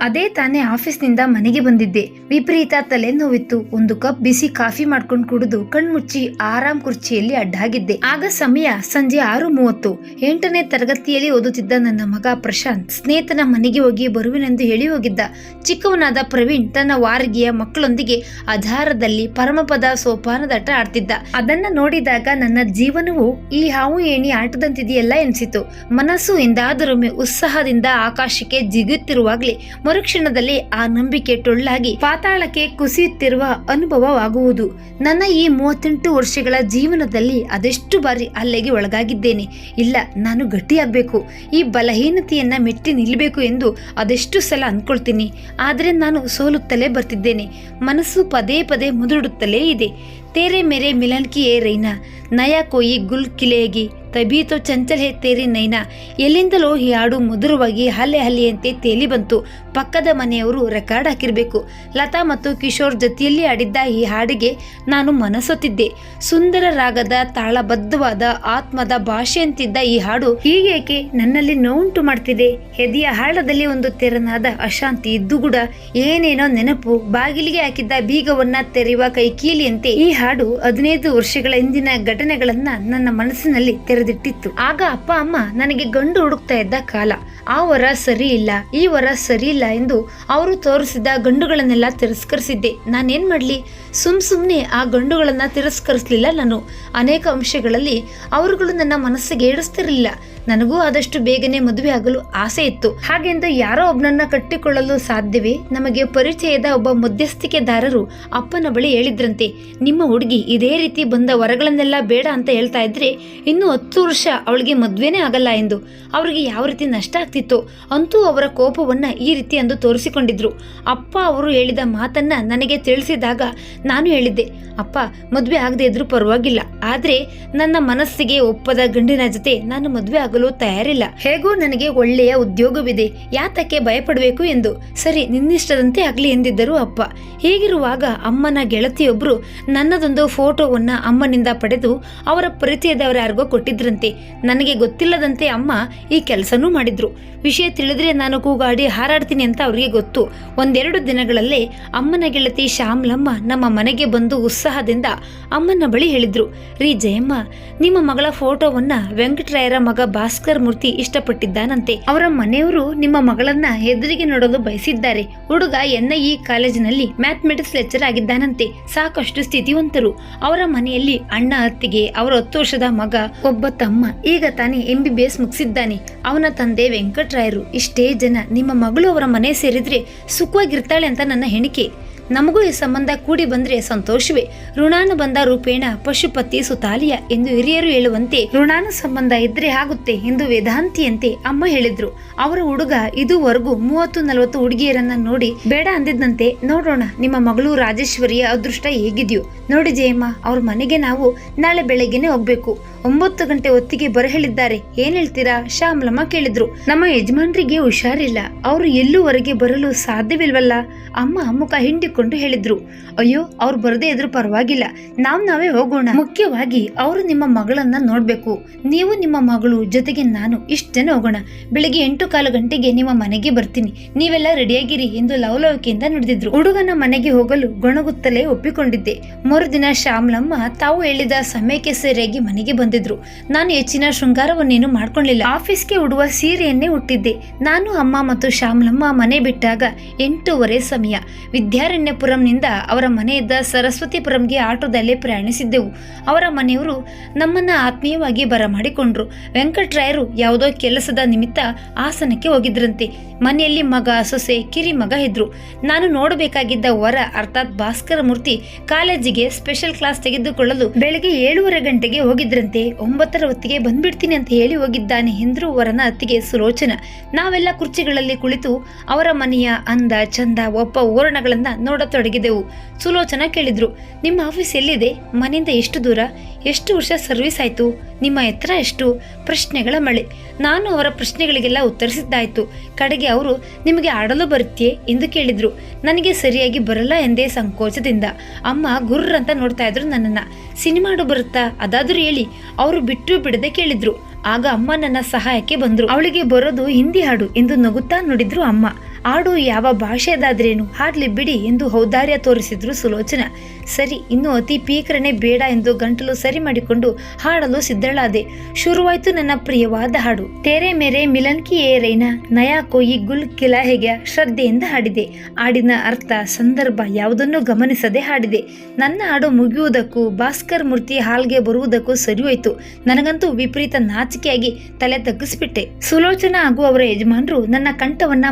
ಅದೇ ತಾನೇ ಆಫೀಸ್ನಿಂದ ಮನೆಗೆ ಬಂದಿದ್ದೆ. ವಿಪರೀತ ತಲೆನೋವಿತ್ತು. ಒಂದು ಕಪ್ ಬಿಸಿ ಕಾಫಿ ಮಾಡ್ಕೊಂಡು ಕುಡಿದು ಕಣ್ಮುಚ್ಚಿ ಆರಾಮ್ ಕುರ್ಚಿಯಲ್ಲಿ ಅಡ್ಡಾಗಿದ್ದೆ. ಆಗ ಸಮಯ ಸಂಜೆ ಆರು ಮೂವತ್ತು. ಎಂಟನೇ ತರಗತಿಯಲ್ಲಿ ಓದುತ್ತಿದ್ದ ನನ್ನ ಮಗ ಪ್ರಶಾಂತ್ ಸ್ನೇಹಿತನ ಮನೆಗೆ ಹೋಗಿ ಬರುವಿನೆಂದು ಹೇಳಿ ಹೋಗಿದ್ದ. ಚಿಕ್ಕವನಾದ ಪ್ರವೀಣ್ ತನ್ನ ವಾರಗಿಯ ಮಕ್ಕಳೊಂದಿಗೆ ಆಧಾರದಲ್ಲಿ ಪರಮಪದ ಸೋಪಾನದಾಟ ಆಡ್ತಿದ್ದ. ಅದನ್ನ ನೋಡಿದಾಗ ನನ್ನ ಜೀವನವು ಈ ಹಾವು ಏಣಿ ಆಟದಂತಿದೆಯಲ್ಲ ಎನಿಸಿತು. ಮನಸ್ಸು ಎಂದಾದರೊಮ್ಮೆ ಉತ್ಸಾಹದಿಂದ ಆಕಾಶಕ್ಕೆ ಜಿಗುತ್ತಿರುವಾಗಲೇ ಮರುಕ್ಷಣದಲ್ಲಿ ಆ ನಂಬಿಕೆ ಟೊಳ್ಳಾಗಿ ಪಾತಾಳಕ್ಕೆ ಕುಸಿಯುತ್ತಿರುವ ಅನುಭವವಾಗುವುದು. ನನ್ನ ಈ ಮೂವತ್ತೆಂಟು ವರ್ಷಗಳ ಜೀವನದಲ್ಲಿ ಅದೆಷ್ಟು ಬಾರಿ ಅಲ್ಲೆಗೆ ಒಳಗಾಗಿದ್ದೇನೆ. ಇಲ್ಲ, ನಾನು ಗಟ್ಟಿಯಾಗಬೇಕು. ಈ ಬಲಹೀನತೆಯನ್ನ ಮೆಟ್ಟಿ ನಿಲ್ಲಬೇಕು ಎಂದು ಅದೆಷ್ಟು ಸಲ ಅನ್ಕೊಳ್ತೀನಿ. ಆದರೆ ನಾನು ಸೋಲುತ್ತಲೇ ಬರ್ತಿದ್ದೇನೆ. ಮನಸ್ಸು ಪದೇ ಪದೇ ಮುದುಡುತ್ತಲೇ ಇದೆ. ತೇರೆ ಮೇರೆ ಮಿಲನ್ಕಿ ಏ ರೈನಾ. ನಯಾ ಕೊಯಿ ಗುಲ್ ಕಿಲೇಗಿ. ತಬೀತೋ ಚಂಚಲ್ ಹೇ ತೇರಿ ನೈನಾ. ಎಲ್ಲಿಂದಲೋ ಈ ಹಾಡು ಮಧುರವಾಗಿ ಹಲ್ಲೆ ಹಲ್ಲೆಯಂತೆ ತೇಲಿ ಬಂತು. ಪಕ್ಕದ ಮನೆಯವರು ರೆಕಾರ್ಡ್ ಹಾಕಿರಬೇಕು. ಲತಾ ಮತ್ತು ಕಿಶೋರ್ ಜೊತೆಯಲ್ಲಿ ಆಡಿದ್ದ ಈ ಹಾಡಿಗೆ ನಾನು ಮನಸೊತ್ತಿದ್ದೆ. ಸುಂದರ ರಾಗದ ತಾಳಬದ್ಧವಾದ ಆತ್ಮದ ಭಾಷೆಯಂತಿದ್ದ ಈ ಹಾಡು ಹೀಗೇಕೆ ನನ್ನಲ್ಲಿ ನೋವುಂಟು ಮಾಡ್ತಿದೆ? ಹೆದೆಯ ಹಾಳದಲ್ಲಿ ಒಂದು ತೆರನಾದ ಅಶಾಂತಿ ಇದ್ದು ಕೂಡ ಏನೇನೋ ನೆನಪು ಬಾಗಿಲಿಗೆ ಹಾಕಿದ್ದ ಬೀಗವನ್ನ ತೆರೆಯುವ ಕೈಕೀಲಿಯಂತೆ ಈ ಹಾಡು ಹದಿನೈದು ವರ್ಷಗಳ ಹಿಂದಿನ ಘಟನೆಗಳನ್ನ ನನ್ನ ಮನಸ್ಸಿನಲ್ಲಿ ತೆರೆದಿಟ್ಟಿತ್ತು ಆಗ ಅಪ್ಪ, ಅಮ್ಮ ನನಗೆ ಗಂಡು ಹುಡುಕ್ತಾ ಇದ್ದ ಕಾಲ. ಆ ವರ ಸರಿ ಇಲ್ಲ, ಈ ವರ ಸರಿ ಇಲ್ಲ ಎಂದು ಅವರು ತೋರಿಸಿದ ಗಂಡುಗಳನ್ನೆಲ್ಲ ತಿರಸ್ಕರಿಸಿದ್ದೆ. ನಾನೇನ್ ಮಾಡ್ಲಿ? ಸುಮ್ ಸುಮ್ನೆ ಆ ಗಂಡುಗಳನ್ನ ತಿರಸ್ಕರಿಸಲಿಲ್ಲ ನಾನು. ಅನೇಕ ಅಂಶಗಳಲ್ಲಿ ಅವರುಗಳು ನನ್ನ ಮನಸ್ಸಿಗೆ ಏಡಿಸ್ತಿರಲಿಲ್ಲ ನನಗೂ ಆದಷ್ಟು ಬೇಗನೆ ಮದುವೆ ಆಗಲು ಆಸೆ ಇತ್ತು. ಹಾಗೆಂದು ಯಾರೋ ಒಬ್ಬನನ್ನ ಕಟ್ಟಿಕೊಳ್ಳಲು ಸಾಧ್ಯವೇ? ನಮಗೆ ಪರಿಚಯದ ಒಬ್ಬ ಮಧ್ಯಸ್ಥಿಕೆದಾರರು ಅಪ್ಪನ ಬಳಿ ಹೇಳಿದ್ರಂತೆ, ನಿಮ್ಮ ಹುಡುಗಿ ಇದೇ ರೀತಿ ಬಂದ ವರಗಳನ್ನೆಲ್ಲ ಬೇಡ ಅಂತ ಹೇಳ್ತಾ ಇದ್ರೆ ಇನ್ನು ಹತ್ತು ವರ್ಷ ಅವಳಿಗೆ ಮದುವೆನೇ ಆಗಲ್ಲ ಎಂದು. ಅವರಿಗೆ ಯಾವ ರೀತಿ ನಷ್ಟ ಆಗ್ತಿತ್ತು ಅಂತೂ ಅವರ ಕೋಪವನ್ನ ಈ ರೀತಿ ಅಂದು ತೋರಿಸಿಕೊಂಡಿದ್ರು. ಅಪ್ಪ ಅವರು ಹೇಳಿದ ಮಾತನ್ನ ನನಗೆ ತಿಳಿಸಿದಾಗ ನಾನು ಹೇಳಿದ್ದೆ, ಅಪ್ಪ, ಮದುವೆ ಆಗದೆ ಇದ್ರೂ ಪರವಾಗಿಲ್ಲ. ಆದ್ರೆ ನನ್ನ ಮನಸ್ಸಿಗೆ ಒಪ್ಪದ ಗಂಡಿನ ಜೊತೆ ನಾನು ಮದುವೆ ಆಗಲು ತಯಾರಿಲ್ಲ. ಹೇಗೂ ನನಗೆ ಒಳ್ಳೆಯ ಉದ್ಯೋಗವಿದೆ. ಯಾತಕ್ಕೆ ಭಯಪಡಬೇಕು ಎಂದು. ಸರಿ, ನಿನ್ನಿಷ್ಟದಂತೆ ಆಗ್ಲಿ ಎಂದಿದ್ದರು ಅಪ್ಪ. ಹೀಗಿರುವಾಗ ಅಮ್ಮನ ಗೆಳತಿಯೊಬ್ರು ನನ್ನದೊಂದು ಫೋಟೋವನ್ನ ಅಮ್ಮನಿಂದ ಪಡೆದು ಅವರ ಪರಿಚಯದವರ ಯಾರಿಗೋ ಕೊಟ್ಟಿದ್ರಂತೆ. ನನಗೆ ಗೊತ್ತಿಲ್ಲದಂತೆ ಅಮ್ಮ ಈ ಕೆಲಸನೂ ಮಾಡಿದ್ರು. ವಿಷಯ ತಿಳಿದ್ರೆ ನಾನು ಕೂಗಾಡಿ ಹಾರಾಡ್ತೀನಿ ಅಂತ ಅವರಿಗೆ ಗೊತ್ತು. ಒಂದೆರಡು ದಿನಗಳಲ್ಲೇ ಅಮ್ಮನ ಗೆಳತಿ ಶ್ಯಾಮ್ಲಮ್ಮ ನಮ್ಮ ಮನೆಗೆ ಬಂದು ಉತ್ಸಾಹದಿಂದ ಅಮ್ಮನ ಬಳಿ ಹೇಳಿದ್ರು. ರೀ ಜಯಮ್ಮ, ನಿಮ್ಮ ಮಗಳ ಫೋಟೋವನ್ನ ವೆಂಕಟರಾಯರ ಮಗ ಭಾಸ್ಕರ್ ಮೂರ್ತಿ ಇಷ್ಟಪಟ್ಟಿದ್ದಾನಂತೆ. ಅವರ ಮನೆಯವರು ನಿಮ್ಮ ಮಗಳನ್ನ ಹೆದರಿಗೆ ನೋಡಲು ಬಯಸಿದ್ದಾರೆ. ಹುಡುಗ ಎನ್ಐಇ ಕಾಲೇಜಿನಲ್ಲಿ ಮ್ಯಾಥಮೆಟಿಕ್ಸ್ ಲೆಕ್ಚರ್ ಆಗಿದ್ದಾನಂತೆ. ಸಾಕಷ್ಟು ಸ್ಥಿತಿವಂತರು. ಅವರ ಮನೆಯಲ್ಲಿ ಅಣ್ಣ, ಅತ್ತಿಗೆ, ಅವರ ಹತ್ತು ವರ್ಷದ ಮಗ, ಒಬ್ಬ ತಮ್ಮ. ಈಗ ತಾನೇ ಎಂಬಿಬಿಎಸ್ ಮುಗಿಸಿದ್ದಾನೆ. ಅವನ ತಂದೆ ವೆಂಕಟರಾಯರು. ಇಷ್ಟೇ ಜನ. ನಿಮ್ಮ ಮಗಳು ಅವರ ಮನೆ ಸೇರಿದ್ರೆ ಸುಖವಾಗಿರ್ತಾಳೆ ಅಂತ ನನ್ನ ಹೆಣಿಕೆ. ನಮಗೂ ಈ ಸಂಬಂಧ ಕೂಡಿ ಬಂದ್ರೆ ಸಂತೋಷವೇ. ಋಣಾನುಬಂಧ ರೂಪೇಣ ಪಶುಪತಿ ಸುತಾಲಿಯ ಎಂದು ಹಿರಿಯರು ಹೇಳುವಂತೆ ಋಣಾನು ಸಂಬಂಧ ಇದ್ರೆ ಆಗುತ್ತೆ ಎಂದು ವೇದಾಂತಿಯಂತೆ ಅಮ್ಮ ಹೇಳಿದ್ರು. ಅವರ ಹುಡುಗ ಇದುವರೆಗೂ ಮೂವತ್ತು ನಲವತ್ತು ಹುಡುಗಿಯರನ್ನ ನೋಡಿ ಬೇಡ ಅಂದಿದ್ದಂತೆ, ನೋಡೋಣ ನಿಮ್ಮ ಮಗಳು ರಾಜೇಶ್ವರಿಯ ಅದೃಷ್ಟ ಹೇಗಿದೆಯೋ. ನೋಡಿ ಜಯಮ್ಮ, ಅವ್ರ ಮನೆಗೆ ನಾವು ನಾಳೆ ಬೆಳಗ್ಗೆನೆ ಹೋಗ್ಬೇಕು. ಒಂಬತ್ತು ಗಂಟೆ ಹೊತ್ತಿಗೆ ಬರ ಹೇಳಿದ್ದಾರೆ ಏನ್ ಹೇಳ್ತೀರಾ? ಶ್ಯಾಮಲಮ್ಮ ಕೇಳಿದ್ರು. ನಮ್ಮ ಯಜಮಾನ್ರಿಗೆ ಹುಷಾರಿಲ್ಲ. ಅವರು ಎಲ್ಲೂವರೆಗೆ ಬರಲು ಸಾಧ್ಯವಿಲ್ವಲ್ಲ? ಅಮ್ಮ ಮುಖ ಹಿಂಡಿಕೊಂಡು ಹೇಳಿದ್ರು. ಅಯ್ಯೋ, ಅವ್ರು ಬರದೇ ಇದ್ರು ಪರವಾಗಿಲ್ಲ. ನಾವ್ ನಾವೇ ಹೋಗೋಣ. ಮುಖ್ಯವಾಗಿ ಅವರು ನಿಮ್ಮ ಮಗಳನ್ನ ನೋಡ್ಬೇಕು. ನೀವು ನಿಮ್ಮ ಮಗಳು ಜೊತೆಗೆ ನಾನು ಇಷ್ಟೇನೆ ಹೋಗೋಣ. ಬೆಳಿಗ್ಗೆ ಎಂಟು ಕಾಲು ಗಂಟೆಗೆ ನಿಮ್ಮ ಮನೆಗೆ ಬರ್ತೀನಿ. ನೀವೆಲ್ಲ ರೆಡಿಯಾಗಿರಿ ಎಂದು ಲವಲವಿಕೆಯಿಂದ ನುಡಿದಿದ್ರು. ಹುಡುಗನ ಮನೆಗೆ ಹೋಗಲು ಗೊಣಗುತ್ತಲೇ ಒಪ್ಪಿಕೊಂಡಿದ್ದೆ. ಮರುದಿನ ಶ್ಯಾಮ್ಲಮ್ಮ ತಾವು ಹೇಳಿದ ಸಮಯಕ್ಕೆ ಸರಿಯಾಗಿ ಮನೆಗೆ ಬಂದಿದ್ರು. ನಾನು ಹೆಚ್ಚಿನ ಶೃಂಗಾರವನ್ನೇನು ಮಾಡ್ಕೊಳ್ಳಿಲ್ಲ ಆಫೀಸ್ಗೆ ಉಡುವ ಸೀರೆಯನ್ನೇ ಹುಟ್ಟಿದ್ದೆ ನಾನು, ಅಮ್ಮ ಮತ್ತು ಶ್ಯಾಮ್ಲಮ್ಮ ಮನೆ ಬಿಟ್ಟಾಗ ಎಂಟೂವರೆ ಸಮಯ. ವಿದ್ಯಾರಣ್ಯಪುರಂನಿಂದ ಅವರ ಮನೆಯಿದ್ದ ಸರಸ್ವತಿಪುರಂಗೆ ಆಟೋದಲ್ಲೇ ಪ್ರಯಾಣಿಸಿದ್ದೆವು. ಅವರ ಮನೆಯವರು ನಮ್ಮನ್ನ ಆತ್ಮೀಯವಾಗಿ ಬರಮಾಡಿಕೊಂಡ್ರು. ವೆಂಕಟರಾಯರು ಯಾವುದೋ ಕೆಲಸದ ನಿಮಿತ್ತ ಹಾಸನಕ್ಕೆ ಹೋಗಿದ್ರಂತೆ. ಮನೆಯಲ್ಲಿ ಮಗ, ಸೊಸೆ, ಕಿರಿ ಮಗ ಇದ್ರು. ನಾನು ನೋಡಬೇಕಾಗಿದ್ದ ವರ, ಅರ್ಥಾತ್ ಭಾಸ್ಕರ ಮೂರ್ತಿ, ಕಾಲೇಜಿಗೆ ಸ್ಪೆಷಲ್ ಕ್ಲಾಸ್ ತೆಗೆದುಕೊಳ್ಳಲು ಬೆಳಗ್ಗೆ ಏಳುವರೆ ಗಂಟೆಗೆ ಹೋಗಿದ್ರಂತೆ. ಒಂಬತ್ತರ ಹೊತ್ತಿಗೆ ಬಂದ್ಬಿಡ್ತೀನಿ ಅಂತ ಹೇಳಿ ಹೋಗಿದ್ದಾನೆ ಎಂದ್ರು ವರನ ಅತ್ತಿಗೆ ಸುಲೋಚನ. ನಾವೆಲ್ಲ ಕುರ್ಚಿಗಳಲ್ಲಿ ಕುಳಿತು ಅವರ ಮನೆಯ ಅಂದ, ಚಂದ, ಒಪ್ಪ ಓರಣಗಳನ್ನ ನೋಡತೊಡಗಿದೆವು. ಸುಲೋಚನ ಕೇಳಿದ್ರು, ನಿಮ್ಮ ಆಫೀಸ್ ಎಲ್ಲಿದೆ? ಮನೆಯಿಂದ ಎಷ್ಟು ದೂರ? ಎಷ್ಟು ವರ್ಷ ಸರ್ವಿಸ್ ಆಯ್ತು? ನಿಮ್ಮ ಎತ್ತರ ಎಷ್ಟು? ಪ್ರಶ್ನೆಗಳ ಮಳೆ. ನಾನು ಅವರ ಪ್ರಶ್ನೆಗಳಿಗೆಲ್ಲ ಉತ್ತರಿಸಿದ್ದಾಯ್ತು ಕಡೆಗೆ ಅವರು, ನಿಮಗೆ ಆಡಲು ಬರುತ್ತೆ ಎಂದು ಕೇಳಿದ್ರು. ನನಗೆ ಸರಿಯಾಗಿ ಬರಲ್ಲ ಎಂದೇ ಸಂಕೋಚದಿಂದ. ಅಮ್ಮ ಗುರ್ರಂತ ನೋಡ್ತಾ ಇದ್ರು ನನ್ನನ್ನ. ಸಿನಿಮಾಡು ಬರುತ್ತಾ? ಅದಾದ್ರೂ ಹೇಳಿ. ಅವರು ಬಿಟ್ಟು ಬಿಡದೆ ಕೇಳಿದ್ರು. ಆಗ ಅಮ್ಮ ನನ್ನ ಸಹಾಯಕ್ಕೆ ಬಂದರು. ಅವಳಿಗೆ ಬರೋದು ಹಿಂದಿ ಹಾಡು ಎಂದು ನಗುತ್ತಾ ನುಡಿದ್ರು ಅಮ್ಮ. ಹಾಡು ಯಾವ ಭಾಷೆಯದಾದ್ರೇನು ಹಾಡ್ಲಿ ಬಿಡಿ ಎಂದು ಔದಾರ್ಯ ತೋರಿಸಿದ್ರು ಸುಲೋಚನ. ಸರಿ, ಇನ್ನು ಅತಿ ಪೀಕರಣೆ ಬೇಡ ಎಂದು ಗಂಟಲು ಸರಿ ಮಾಡಿಕೊಂಡು ಹಾಡಲು ಸಿದ್ಧಳಾದೆ. ಶುರುವಾಯ್ತು ನನ್ನ ಪ್ರಿಯವಾದ ಹಾಡು. ತೆರೆ ಮೇರೆ ಮಿಲನ್ ಕಿ ಏ ರೈನಾ, ನಯಾ ಕೋಯಿ ಗುಲ್ ಕಿಲಾ ಹೇಗೆ ಶ್ರದ್ಧೆಯಿಂದ ಹಾಡಿದೆ. ಹಾಡಿನ ಅರ್ಥ, ಸಂದರ್ಭ ಯಾವುದನ್ನು ಗಮನಿಸದೆ ಹಾಡಿದೆ. ನನ್ನ ಹಾಡು ಮುಗಿಯುವುದಕ್ಕೂ, ಭಾಸ್ಕರ್ ಮೂರ್ತಿ ಹಾಲ್ಗೆ ಬರುವುದಕ್ಕೂ ಸರಿ ಹೋಯ್ತು ನನಗಂತೂ ವಿಪರೀತ ನಾಚಿಕೆಯಾಗಿ ತಲೆ ತಗ್ಗಿಸ್ಬಿಟ್ಟೆ. ಸುಲೋಚನಾ ಹಾಗೂ ಅವರ ಯಜಮಾನರು ನನ್ನ ಕಂಠವನ್ನ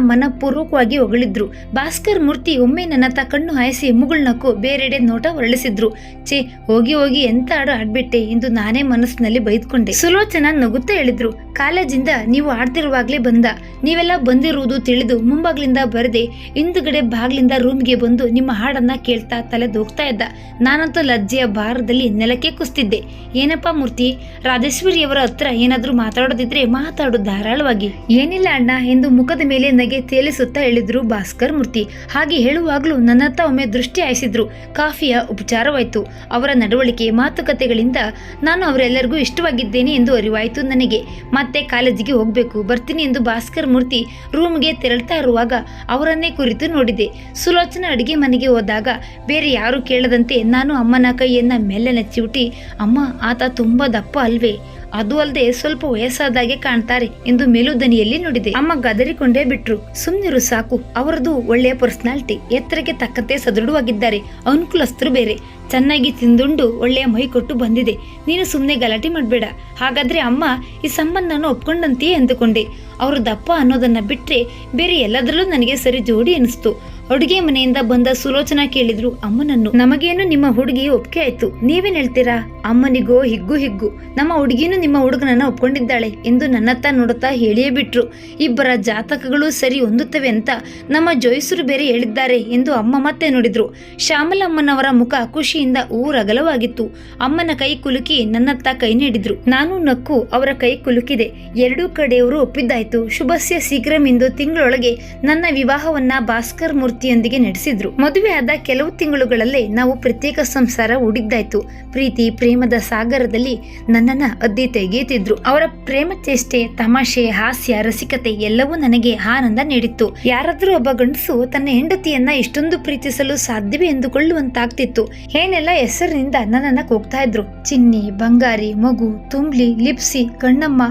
ಮನಪೂರ್ವಕವಾಗಿ ಹೊಗಳಿದ್ರು. ಭಾಸ್ಕರ್ ಮೂರ್ತಿ ಒಮ್ಮೆ ನನ್ನತ್ತ ಕಣ್ಣು ಹಾಯಿಸಿ ಮುಗುಳ್ನಕ್ಕು ಬೇರೆಡೆ ನೋಟ ಹೊರಳಿಸಿದ್ರು. ಛೇ, ಹೋಗಿ ಹೋಗಿ ಎಂತ ಹಾಡು ಆಡ್ಬಿಟ್ಟೆ ಎಂದು ನಾನೇ ಮನಸ್ಸಿನಲ್ಲಿ ಬೈದ್ಕೊಂಡೆ. ಸುಲೋಚನಾ ನಗುತ್ತಾ ಹೇಳಿದ್ರು, ಕಾಲೇಜಿಂದ ನೀವು ಆಡ್ತಿರುವಾಗ್ಲೇ ಬಂದ. ನೀವೆಲ್ಲ ಬಂದಿರುವುದು ತಿಳಿದು ಮುಂಬಾಗ್ಲಿಂದ ಬರದೆ, ಹಿಂದುಗಡೆ ಬಾಗ್ಲಿಂದ ರೂಮ್ಗೆ ಬಂದು ನಿಮ್ಮ ಹಾಡನ್ನ ಕೇಳ್ತಾ ತಲೆ ದೋಗ್ತಾ ಇದ್ದ. ನಾನಂತೂ ಲಜ್ಜೆಯ ಭಾರದಲ್ಲಿ ನೆಲಕ್ಕೆ ಕುಸ್ತಿದ್ದೆ. ಏನಪ್ಪಾ ಮೂರ್ತಿ, ರಾಜೇಶ್ವರಿಯವರ ಹತ್ರ ಏನಾದ್ರೂ ಮಾತಾಡೋದಿದ್ರೆ ಮಾತಾಡು ಧಾರಾಳವಾಗಿ. ಏನಿಲ್ಲ ಅಣ್ಣ, ಎಂದು ಮುಖದ ಮೇಲೆ ನಗೆ ತೇಲಿಸುತ್ತಾ ಹೇಳಿದ್ರು ಭಾಸ್ಕರ್ ಮೂರ್ತಿ. ಹಾಗೆ ಹೇಳುವಾಗಲೂ ನನ್ನತ್ತ ಒಮ್ಮೆ ದೃಷ್ಟಿ ಹಾಯಿಸಿದ್ರು. ಕಾಫಿಯ ಉಪಚಾರವಾಯ್ತು. ಅವರ ನಡವಳಿಕೆ, ಮಾತುಕತೆಗಳಿಂದ ನಾನು ಅವರೆಲ್ಲರಿಗೂ ಇಷ್ಟವಾಗಿದ್ದೇನೆ ಎಂದು ಅರಿವಾಯಿತು ನನಗೆ. ಮತ್ತೆ ಕಾಲೇಜಿಗೆ ಹೋಗಬೇಕು, ಬರ್ತೀನಿ ಎಂದು ಭಾಸ್ಕರ್ ಮೂರ್ತಿ ರೂಮ್ಗೆ ತೆರಳ್ತಾ ಇರುವಾಗ ಅವರನ್ನೇ ಕುರಿತು ನೋಡಿದೆ. ಸುಲೋಚನಾ ಅಡುಗೆ ಮನೆಗೆ ಹೋದಾಗ ಬೇರೆ ಯಾರು ಕೇಳದಂತೆ ನಾನು ಅಮ್ಮನ ಕೈಯನ್ನ ಮೇಲೆ ಚಿವುಟಿ ಅಮ್ಮ, ಆತ ತುಂಬಾ ದಪ್ಪ ಅಲ್ವೇ? ಅದು ಅಲ್ಲದೆ ಸ್ವಲ್ಪ ವಯಸ್ಸಾದಾಗೆ ಕಾಣ್ತಾರೆ ಎಂದು ಮೇಲುದನಿಯಲ್ಲಿ ನುಡಿದೆ. ಅಮ್ಮ ಗದರಿಕೊಂಡೇ ಬಿಟ್ರು. ಸುಮ್ನಿರು ಸಾಕು. ಅವರದು ಒಳ್ಳೆಯ ಪರ್ಸನಾಲಿಟಿ. ಎತ್ತರಕ್ಕೆ ತಕ್ಕಂತೆ ಸದೃಢವಾಗಿದ್ದಾರೆ. ಅನುಕೂಲಸ್ಥರು ಬೇರೆ. ಚೆನ್ನಾಗಿ ತಿಂದುಂಡು ಒಳ್ಳೆಯ ಮೈ ಕೊಟ್ಟು ಬಂದಿದೆ. ನೀನು ಸುಮ್ಮನೆ ಗಲಾಟೆ ಮಾಡಬೇಡ. ಹಾಗಾದ್ರೆ ಅಮ್ಮ, ಈ ಸಂಬಂಧನ ಒಪ್ಕೊಂಡಂತೆಯೇ ಅಂದುಕೊಂಡೆ. ಅವರು ದಪ್ಪ ಅನ್ನೋದನ್ನ ಬಿಟ್ಟರೆ ಬೇರೆ ಎಲ್ಲದರಲ್ಲೂ ನನಗೆ ಸರಿ ಜೋಡಿ ಅನಿಸ್ತು. ಅಡುಗೆ ಮನೆಯಿಂದ ಬಂದ ಸುಲೋಚನಾ ಕೇಳಿದ್ರು ಅಮ್ಮನನ್ನು. ನಮಗೇನು ನಿಮ್ಮ ಹುಡುಗಿ ಒಪ್ಪಿಗೆ ಆಯ್ತು? ನೀವೇನ್ ಹೇಳ್ತೀರಾ? ಅಮ್ಮನಿಗೋ ಹಿಗ್ಗು ಹಿಗ್ಗು. ನಮ್ಮ ಹುಡುಗಿನೂ ನಿಮ್ಮ ಹುಡುಗನನ್ನ ಒಪ್ಕೊಂಡಿದ್ದಾಳೆ ಎಂದು ನನ್ನತ್ತ ನೋಡುತ್ತಾ ಹೇಳಿಯೇ ಬಿಟ್ರು. ಇಬ್ಬರ ಜಾತಕಗಳು ಸರಿ ಹೊಂದುತ್ತವೆ ಅಂತ ನಮ್ಮ ಜೋಯಿಸರು ಬೇರೆ ಹೇಳಿದ್ದಾರೆ ಎಂದು ಅಮ್ಮ ಮತ್ತೆ ನೋಡಿದ್ರು. ಶ್ಯಾಮಲಮ್ಮನವರ ಮುಖ ಖುಷಿಯಿಂದ ಊರಗಲವಾಗಿತ್ತು. ಅಮ್ಮನ ಕೈ ಕುಲುಕಿ ನನ್ನತ್ತ ಕೈ ನೀಡಿದ್ರು. ನಾನು ನಕ್ಕು ಅವರ ಕೈ ಕುಲುಕಿದೆ. ಎರಡೂ ಕಡೆಯವರು ಒಪ್ಪಿದ್ದಾಯ್ತು. ಶುಭಸ್ಯ ಶೀಘ್ರಂ ಎಂದು ತಿಂಗಳೊಳಗೆ ನನ್ನ ವಿವಾಹವನ್ನ ಭಾಸ್ಕರ್ ಮೂರ್ತಿಯೊಂದಿಗೆ ನಡೆಸಿದ್ರು. ಮದುವೆ ಆದ ಕೆಲವು ತಿಂಗಳುಗಳಲ್ಲೇ ನಾವು ಪ್ರತ್ಯೇಕ ಸಂಸಾರ ಉಡಿದ್ದಾಯ್ತು ಪ್ರೀತಿ, ಪ್ರೇಮದ ಸಾಗರದಲ್ಲಿ ನನ್ನನ್ನ ಅದ್ದಿ ತೆಗೆಯುತ್ತಿದ್ರು. ಅವರ ಪ್ರೇಮ ಚೇಷ್ಟೆ, ತಮಾಷೆ, ಹಾಸ್ಯ, ರಸಿಕತೆ ಎಲ್ಲವೂ ನನಗೆ ಆನಂದ ನೀಡಿತ್ತು. ಯಾರಾದ್ರೂ ಒಬ್ಬ ಗಂಡಸು ತನ್ನ ಹೆಂಡತಿಯನ್ನ ಇಷ್ಟೊಂದು ಪ್ರೀತಿಸಲು ಸಾಧ್ಯವೇ ಎಂದುಕೊಳ್ಳುವಂತಾಗ್ತಿತ್ತು. ಏನೆಲ್ಲ ಹೆಸರಿನಿಂದ ನನ್ನನ್ನು ಕೂಗ್ತಾ ಇದ್ರು. ಚಿನ್ನಿ, ಬಂಗಾರಿ, ಮಗು, ತುಂಬ್ಲಿ, ಲಿಪ್ಸಿ, ಕಣ್ಣಮ್ಮ,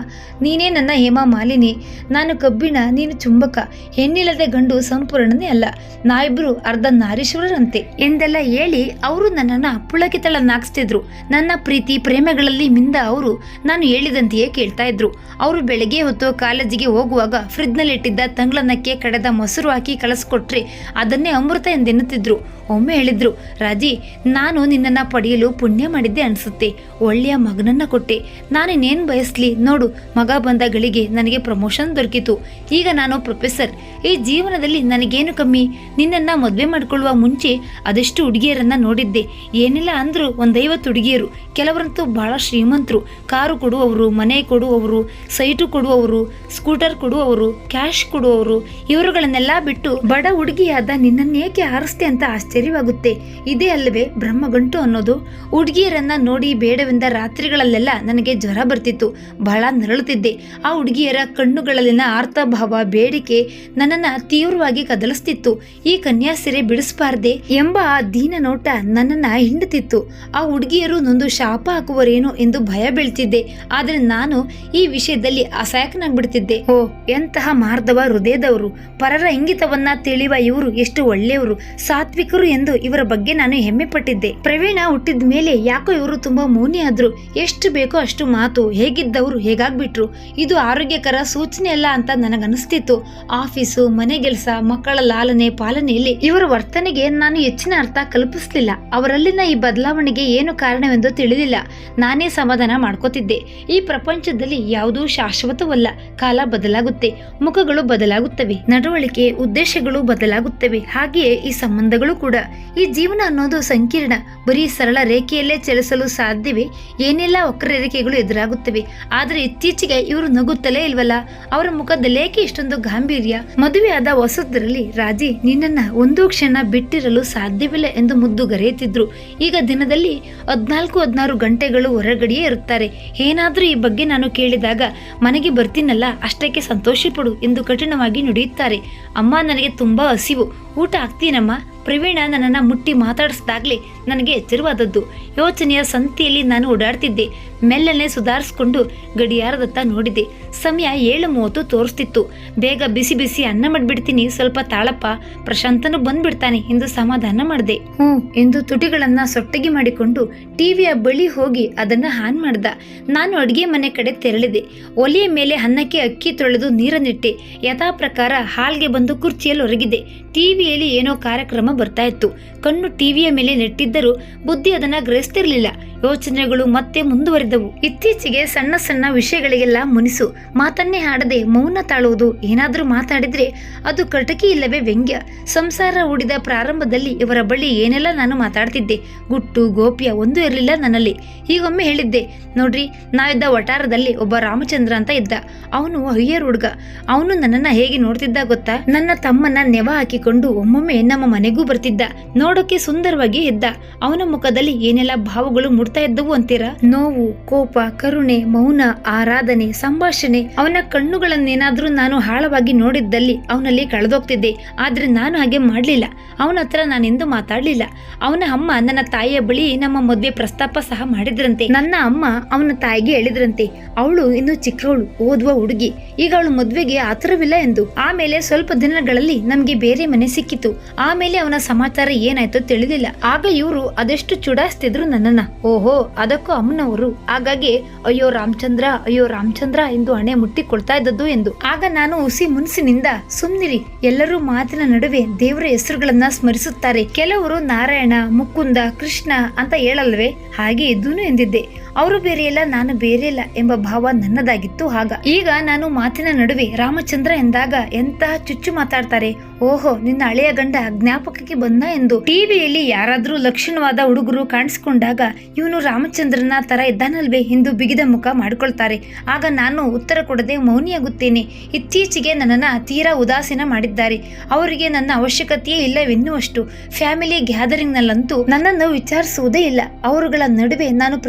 ನೀನೇ ನನ್ನ ಹೇಮಾ ಮಾಲಿನಿ. ನಾನು ಕಬ್ಬಿಣ, ನೀನು ಚುಂಬಕ. ಹೆಣ್ಣಿಲ್ಲದೆ ಗಂಡು ಸಂಪೂರ್ಣನೇ ಅಲ್ಲ. ನಾವಿಬ್ರು ಅರ್ಧ ನಾರೀಶ್ವರರಂತೆ. ಎಂದೆಲ್ಲ ಹೇಳಿ ಅವರು ನನ್ನನ್ನ ಪುಳಕಿತಳನ್ನಾಗಿಸ್ತಿದ್ರು ನನ್ನ ಪ್ರೀತಿ, ಪ್ರೇಮಗಳಲ್ಲಿ ಮಿಂದ ಅವರು ನಾನು ಹೇಳಿದಂತೆಯೇ ಕೇಳ್ತಾ ಇದ್ರು. ಅವರು ಬೆಳಗ್ಗೆ ಹೊತ್ತು ಕಾಲೇಜಿಗೆ ಹೋಗುವಾಗ ಫ್ರಿಜ್ನಲ್ಲಿಟ್ಟಿದ್ದ ತಂಗ್ಳನ್ನಕ್ಕೆ ಕಡೆದ ಮೊಸರು ಹಾಕಿ ಕಳಿಸ್ಕೊಟ್ರೆ ಅದನ್ನೇ ಅಮೃತ ಎಂದೆನ್ನುತ್ತಿದ್ರು. ಒಮ್ಮೆ ಹೇಳಿದ್ರು, ರಾಜಿ ನಾನು ನಿನ್ನನ್ನ ಪಡೆಯಲು ಪುಣ್ಯ ಮಾಡಿದ್ದೆ ಅನ್ಸುತ್ತೆ. ಒಳ್ಳೆಯ ಮಗನನ್ನ ಕೊಟ್ಟೆ. ನಾನಿನ್ನೇನು ಬಯಸ್ಲಿ? ನೋಡು, ಮಗ ಬಂದ ಗಳಿಗೆ ನನಗೆ ಪ್ರಮೋಷನ್ ದೊರಕಿತು. ಈಗ ನಾನು ಪ್ರೊಫೆಸರ್ ಈ ಜೀವನದಲ್ಲಿ ನನಗೇನು ಕಮ್ಮಿ? ನಿನ್ನನ್ನ ಮದುವೆ ಮಾಡಿಕೊಳ್ಳುವ ಮುಂಚೆ ಅದೆಷ್ಟು ಹುಡುಗಿಯರನ್ನ ನೋಡಿದ್ದೆ. ಏನಿಲ್ಲ ಅಂದ್ರು ಒಂದೈವತ್ತು ಹುಡುಗಿಯರು. ಕೆಲವರಂತೂ ಬಹಳ ಶ್ರೀಮಂತರು. ಕಾರು ಕೊಡುವವರು, ಮನೆ ಕೊಡುವವರು, ಸೈಟು ಕೊಡುವವರು, ಸ್ಕೂಟರ್ ಕೊಡುವವರು, ಕ್ಯಾಶ್ ಕೊಡುವವರು, ಇವರುಗಳನ್ನೆಲ್ಲ ಬಿಟ್ಟು ಬಡ ಹುಡುಗಿಯಾದ ನಿನ್ನನ್ನೇಕೆ ಹಾರಿಸ್ತೆ ಅಂತ ಆಶ್ಚರ್ಯವಾಗುತ್ತೆ. ಇದೇ ಅಲ್ಲವೇ ಬ್ರಹ್ಮಗಂಟು ಅನ್ನೋದು ಹುಡುಗಿಯರನ್ನ ನೋಡಿ ಬೇಡವೆಂದ ರಾತ್ರಿಗಳಲ್ಲೆಲ್ಲ ನನಗೆ ಜ್ವರ ಬರ್ತಿತ್ತು. ಬಹಳ ನರಳುತ್ತಿದ್ದೆ. ಆ ಹುಡುಗಿಯರ ಕಣ್ಣುಗಳಲ್ಲಿನ ಆರ್ತಭಾವ, ಬೇಡಿಕೆ ನನ್ನನ್ನು ತೀವ್ರವಾಗಿ ಕದಲಿಸ್ತಿತ್ತು. ಈ ಕನ್ಯಾಸಿರೆ ಬಿಡಿಸಬಾರ್ದೆ ಎಂಬ ಆ ದೀನ ನೋಟ ನನ್ನನ್ನು ಹಿಂಡುತ್ತಿತ್ತು. ಆ ಹುಡುಗಿಯರು ನೊಂದು ಶಾಪ ಹಾಕುವರೇನು ಎಂದು ಭಯ ಬೀಳ್ತಿದ್ದೆ. ಆದರೆ ನಾನು ಈ ವಿಷಯದಲ್ಲಿ ಅಸಹಾಯಕನಾಗ್ಬಿಡ್ತಿದ್ದೆ. ಓ, ಎಂತಹ ಮಾರ್ಧವ ಹೃದಯದವರು. ಪರರ ಇಂಗಿತವನ್ನ ತಿಳಿಯುವ ಇವರು ಎಷ್ಟು ಒಳ್ಳೆಯವರು. ಸಾತ್ವಿಕರು ಎಂದು ಇವರ ಬಗ್ಗೆ ನಾನು ಹೆಮ್ಮೆ ಪಟ್ಟಿದ್ದೆ ಪ್ರವೀಣ ಹುಟ್ಟಿದ ಮೇಲೆ ಯಾಕೋ ಇವರು ತುಂಬಾ ಮೌನಿ ಆದ್ರು. ಎಷ್ಟು ಬೇಕೋ ಅಷ್ಟು ಮಾತು. ಹೇಗಿದ್ದವರು ಹೇಗಾಗ್ಬಿಟ್ರು. ಇದು ಆರೋಗ್ಯಕರ ಸೂಚನೆ ಅಲ್ಲ ಅಂತ ನನಗನ್ನಿಸ್ತಿತ್ತು. ಆಫೀಸು, ಮನೆ ಕೆಲಸ, ಮಕ್ಕಳ ಲಾಲನೆ ಪಾಲನೆಯಲ್ಲಿ ಇವರ ವರ್ತನೆಗೆ ನಾನು ಹೆಚ್ಚಿನ ಅರ್ಥ ಕಲ್ಪಿಸಲಿಲ್ಲ. ಅವರಲ್ಲಿನ ಈ ಬದಲಾವಣೆಗೆ ಏನು ಕಾರಣವೆಂದು ತಿಳಿದಿಲ್ಲ. ನಾನೇ ಸಮಾಧಾನ ಮಾಡ್ಕೋತಿದ್ದೆ. ಈ ಪ್ರಪಂಚದಲ್ಲಿ ಯಾವುದೂ ಶಾಶ್ವತವಲ್ಲ. ಕಾಲ ಬದಲಾಗುತ್ತೆ. ಮುಖಗಳು ಬದಲಾಗುತ್ತವೆ. ನಡವಳಿಕೆ, ಉದ್ದೇಶಗಳು ಬದಲಾಗುತ್ತವೆ. ಹಾಗೆಯೇ ಈ ಸಂಬಂಧಗಳು ಕೂಡ. ಈ ಜೀವನ ಅನ್ನೋದು ಸಂಕೀರ್ಣ. ಬರೀ ಸರಳ ರೇಖೆಯಲ್ಲೇ ಚಲಿಸಲು ಸಾಧ್ಯವೇ? ಏನೆಲ್ಲ ವಕ್ರರೇಖೆಗಳು ಎದುರಾಗುತ್ತವೆ? ಆದರೆ ಇತ್ತೀಚೆಗೆ ಇವರು ನಗುತ್ತಲೇ ಇಲ್ವಲ್ಲ? ಅವರ ಮುಖದಲ್ಲೇಕೆ ಇಷ್ಟೊಂದು ಗಾಂಭೀರ್ಯ? ಮದುವೆಯಾದ ಹೊಸದರಲ್ಲಿ ರಾಜಿ ನಿನ್ನನ್ನ ಒಂದು ಕ್ಷಣ ಬಿಟ್ಟಿರಲು ಸಾಧ್ಯವಿಲ್ಲ ಎಂದು ಮುದ್ದು ಗರೆಯುತ್ತಿದ್ರು. ಈಗ ದಿನದಲ್ಲಿ ಹದ್ನಾಲ್ಕು, ಹದಿನಾರು ಗಂಟೆಗಳು ಹೊರಗಡೆಯೇ ಇರುತ್ತಾರೆ. ಏನಾದ್ರೂ ಈ ಬಗ್ಗೆ ನಾನು ಕೇಳಿದಾಗ ಮನೆಗೆ ಬರ್ತೀನಲ್ಲ, ಅಷ್ಟಕ್ಕೆ ಸಂತೋಷಪಡು ಎಂದು ಕಠಿಣವಾಗಿ ನುಡಿಯುತ್ತಾರೆ. ಅಮ್ಮ ನನಗೆ ತುಂಬಾ ಹಸಿವು. ಊಟ ಆಗ್ತೀನಮ್ಮ ಪ್ರವೀಣ ನನ್ನನ್ನು ಮುಟ್ಟಿ ಮಾತಾಡಿಸ್ದಾಗ್ಲಿ ನನಗೆ ಎಚ್ಚರವಾದದ್ದು. ಯೋಚನೆಯ ಸಂತಿಯಲ್ಲಿ ನಾನು ಓಡಾಡ್ತಿದ್ದೆ. ಮೆಲ್ಲನೆ ಸುಧಾರಿಸ್ಕೊಂಡು ಗಡಿಯಾರದತ್ತ ನೋಡಿದೆ. ಸಮಯ ಏಳು ಮೂವತ್ತು ತೋರಿಸ್ತಿತ್ತು. ಬೇಗ ಬಿಸಿ ಬಿಸಿ ಅನ್ನ ಮಾಡಿಬಿಡ್ತೀನಿ. ಸ್ವಲ್ಪ ತಾಳಪ್ಪ. ಪ್ರಶಾಂತನು ಬಂದ್ಬಿಡ್ತಾನೆ ಎಂದು ಸಮಾಧಾನ ಮಾಡಿದೆ. ಹ್ಞೂ ಎಂದು ತುಟಿಗಳನ್ನ ಸೊಟ್ಟಗಿ ಮಾಡಿಕೊಂಡು ಟಿವಿಯ ಬಳಿ ಹೋಗಿ ಅದನ್ನ ಹಾನ್ ಮಾಡ್ದ. ನಾನು ಅಡುಗೆ ಮನೆ ಕಡೆ ತೆರಳಿದೆ. ಒಲೆಯ ಮೇಲೆ ಅನ್ನಕ್ಕೆ ಅಕ್ಕಿ ತೊಳೆದು ನೀರನ್ನಿಟ್ಟೆ. ಯಥಾ ಪ್ರಕಾರ ಹಾಲ್ಗೆ ಬಂದು ಕುರ್ಚಿಯಲ್ಲಿ ಹೊರಗಿದೆ ಟಿವಿಯಲ್ಲಿ ಏನೋ ಕಾರ್ಯಕ್ರಮ ಬರ್ತಾ ಇತ್ತು. ಕಣ್ಣು ಟಿವಿಯ ಮೇಲೆ ನೆಟ್ಟಿದ್ದರೂ ಬುದ್ಧಿ ಅದನ್ನ ಗ್ರಹಿಸ್ತಿರ್ಲಿಲ್ಲ ಯೋಚನೆಗಳು ಮತ್ತೆ ಮುಂದುವರಿದವು. ಇತ್ತೀಚೆಗೆ ಸಣ್ಣ ಸಣ್ಣ ವಿಷಯಗಳಿಗೆಲ್ಲ ಮುನಿಸು. ಮಾತನ್ನೇ ಹಾಡದೆ ಮೌನ ತಾಳುವುದು ಏನಾದರೂ ಮಾತಾಡಿದ್ರೆ ಅದು ಕಟಕಿ ಇಲ್ಲವೇ ವ್ಯಂಗ್ಯ. ಸಂಸಾರ ಹೂಡಿದ ಪ್ರಾರಂಭದಲ್ಲಿ ಇವರ ಬಳಿ ಏನೆಲ್ಲ ನಾನು ಮಾತಾಡ್ತಿದ್ದೆ. ಗುಟ್ಟು, ಗೋಪ್ಯ ಒಂದೂ ಇರಲಿಲ್ಲ ನನ್ನಲ್ಲಿ. ಹೀಗೊಮ್ಮೆ ಹೇಳಿದ್ದೆ, ನೋಡ್ರಿ ನಾವಿದ್ದ ವಟಾರದಲ್ಲಿ ಒಬ್ಬ ರಾಮಚಂದ್ರ ಅಂತ ಇದ್ದ. ಅವನು ಹಯ್ಯರ್ ಹುಡುಗ. ಅವನು ನನ್ನನ್ನ ಹೇಗೆ ನೋಡ್ತಿದ್ದ ಗೊತ್ತಾ? ನನ್ನ ತಮ್ಮನ್ನ ನೆವ ಹಾಕಿಕೊಂಡು ಒಮ್ಮೊಮ್ಮೆ ನಮ್ಮ ಮನೆಗೂ ಬರ್ತಿದ್ದ. ನೋಡೋಕೆ ಸುಂದರವಾಗಿ ಇದ್ದ. ಅವನ ಮುಖದಲ್ಲಿ ಏನೆಲ್ಲ ಭಾವಗಳು ಮುಡ್ತಾ ಇದ್ದವು ಅಂತೀರಾ? ನೋವು, ಕೋಪ, ಕರುಣೆ, ಮೌನ, ಆರಾಧನೆ, ಸಂಭಾಷಣೆ, ಅವನ ಕಣ್ಣುಗಳನ್ನೇನಾದ್ರೂ ನಾನು ಆಳವಾಗಿ ನೋಡಿದ್ದಲ್ಲಿ ಅವನಲ್ಲಿ ಕಳೆದೋಗ್ತಿದ್ದೆ. ಆದ್ರೆ ನಾನು ಹಾಗೆ ಮಾಡಲಿಲ್ಲ. ಅವನ ಹತ್ರ ನಾನೆಂದು ಮಾತಾಡ್ಲಿಲ್ಲ. ಅವನ ಅಮ್ಮ ನನ್ನ ತಾಯಿಯ ಬಳಿ ನಮ್ಮ ಮದುವೆ ಪ್ರಸ್ತಾಪ ಸಹ ಮಾಡಿದ್ರಂತೆ. ನನ್ನ ಅಮ್ಮ ಅವನ ತಾಯಿಗೆ ಹೇಳಿದ್ರಂತೆ. ಅವಳು ಇನ್ನು ಚಿಕ್ಕವಳು, ಓದುವ ಹುಡುಗಿ. ಈಗ ಅವಳು ಮದುವೆಗೆ ಆತುರವಿಲ್ಲ ಎಂದು. ಆಮೇಲೆ ಸ್ವಲ್ಪ ದಿನಗಳಲ್ಲಿ ನಮಗೆ ಬೇರೆ ಮನೆ ಸಿಕ್ಕಿತು. ಆಮೇಲೆ ಅವನ ಸಮಾಚಾರ ಏನಾಯ್ತೋ ತಿಳಿದಿಲ್ಲ. ಆಗ ಇವರು ಅದೆಷ್ಟು ಚುಡಾಯಿಸ್ತಿದ್ರು ನನ್ನನ್ನ. ಓಹೋ ಅದಕ್ಕೂ ಅಮ್ಮನವರು. ಹಾಗಾಗಿ, ಅಯ್ಯೋ ರಾಮಚಂದ್ರ ಅಯ್ಯೋ ರಾಮಚಂದ್ರ ಎಂದು ಹಣೆ ಮುಟ್ಟಿಕೊಳ್ತಾ ಇದ್ದದ್ದು ಎಂದು. ಆಗ ನಾನು ಹುಸಿ ಮುನ್ಸಿನಿಂದ, ಸುಮ್ನಿರಿ, ಎಲ್ಲರೂ ಮಾತಿನ ನಡುವೆ ದೇವರ ಹೆಸರುಗಳನ್ನ ಸ್ಮರಿಸುತ್ತಾರೆ. ಕೆಲವರು ನಾರಾಯಣ, ಮುಕುಂದ, ಕೃಷ್ಣ ಅಂತ ಹೇಳಲ್ವೇ? ಹಾಗೆ ಇದ್ದೂನು ಎಂದಿದ್ದೆ. ಅವರು ಬೇರೆಯಲ್ಲ ನಾನು ಬೇರೆಯಲ್ಲ ಎಂಬ ಭಾವ ನನ್ನದಾಗಿತ್ತು ಆಗ ಈಗ ನಾನು ಮಾತಿನ ನಡುವೆ ರಾಮಚಂದ್ರ ಎಂದಾಗ ಎಂತಹ ಚುಚ್ಚು ಮಾತಾಡ್ತಾರೆ. ಓಹೋ, ನಿನ್ನ ಹಳೆಯ ಗಂಡ ಜ್ಞಾಪಕಕ್ಕೆ ಬಂದ ಎಂದು. ಟಿವಿಯಲ್ಲಿ ಯಾರಾದ್ರೂ ಲಕ್ಷಣವಾದ ಹುಡುಗರು ಕಾಣಿಸ್ಕೊಂಡಾಗ ಇವನು ರಾಮಚಂದ್ರನ ತರ ಇದ್ದಾನಲ್ವೇ ಎಂದು ಬಿಗಿದ ಮುಖ ಮಾಡಿಕೊಳ್ತಾರೆ. ಆಗ ನಾನು ಉತ್ತರ ಕೊಡದೆ ಮೌನಿಯಾಗುತ್ತೇನೆ. ಇತ್ತೀಚೆಗೆ ನನ್ನನ್ನ ತೀರಾ ಉದಾಸೀನ ಮಾಡಿದ್ದಾರೆ. ಅವರಿಗೆ ನನ್ನ ಅವಶ್ಯಕತೆಯೇ ಇಲ್ಲವೆನ್ನುವಷ್ಟು. ಫ್ಯಾಮಿಲಿ ಗ್ಯಾದರಿಂಗ್ನಲ್ಲಂತೂ ನನ್ನನ್ನು ವಿಚಾರಿಸುವುದೇ ಇಲ್ಲ. ಅವರುಗಳ ನಡುವೆ ನಾನು